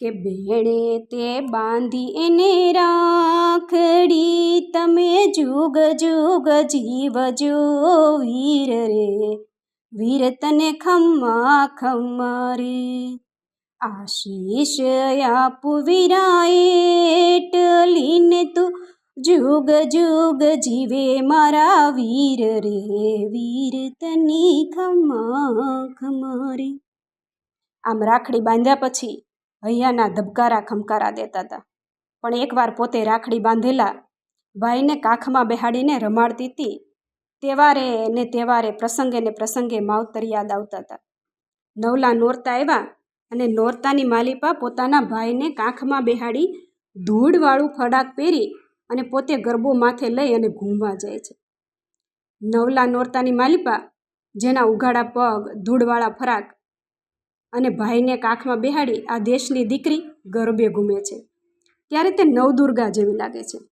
કે બેણે તે બાંધી એને રાખડી. તમે જુગ જુગ જીવજો વીર રે. વીર તને ખમ્મા ખમ્મા રે. આશીષ આપું વીરાએ ટલીને તું. જુગ જુગ જીવે મારા વીર રે. વીર તની ખમ્મા ખમારી આમ રાખડી બાંધ્યા પછી હૈયાના ધબકારા ખમકારા દેતા હતા પણ એકવાર પોતે રાખડી બાંધેલા ભાઈને કાખમાં બેહાડીને રમાડતી હતી તહેવારે ને તહેવારે પ્રસંગે ને પ્રસંગે માવતર યાદ આવતા હતા નવલા નોરતા આવ્યા અને નોરતાની માલિપા પોતાના ભાઈને કાંખમાં બેહાડી ધૂળવાળું ફડાક પહેરી અને પોતે ગરબો માથે લઈ અને ઘૂમવા જાય છે. નવલા નોરતાની માલિપા, જેના ઉઘાડા પગ, ધૂળવાળા ફરાક અને ભાઈને કાખમાં બેહાડી આ દેશની દીકરી ગરબે ઘૂમે છે. ત્યારે તે નવદુર્ગા જેવી લાગે છે.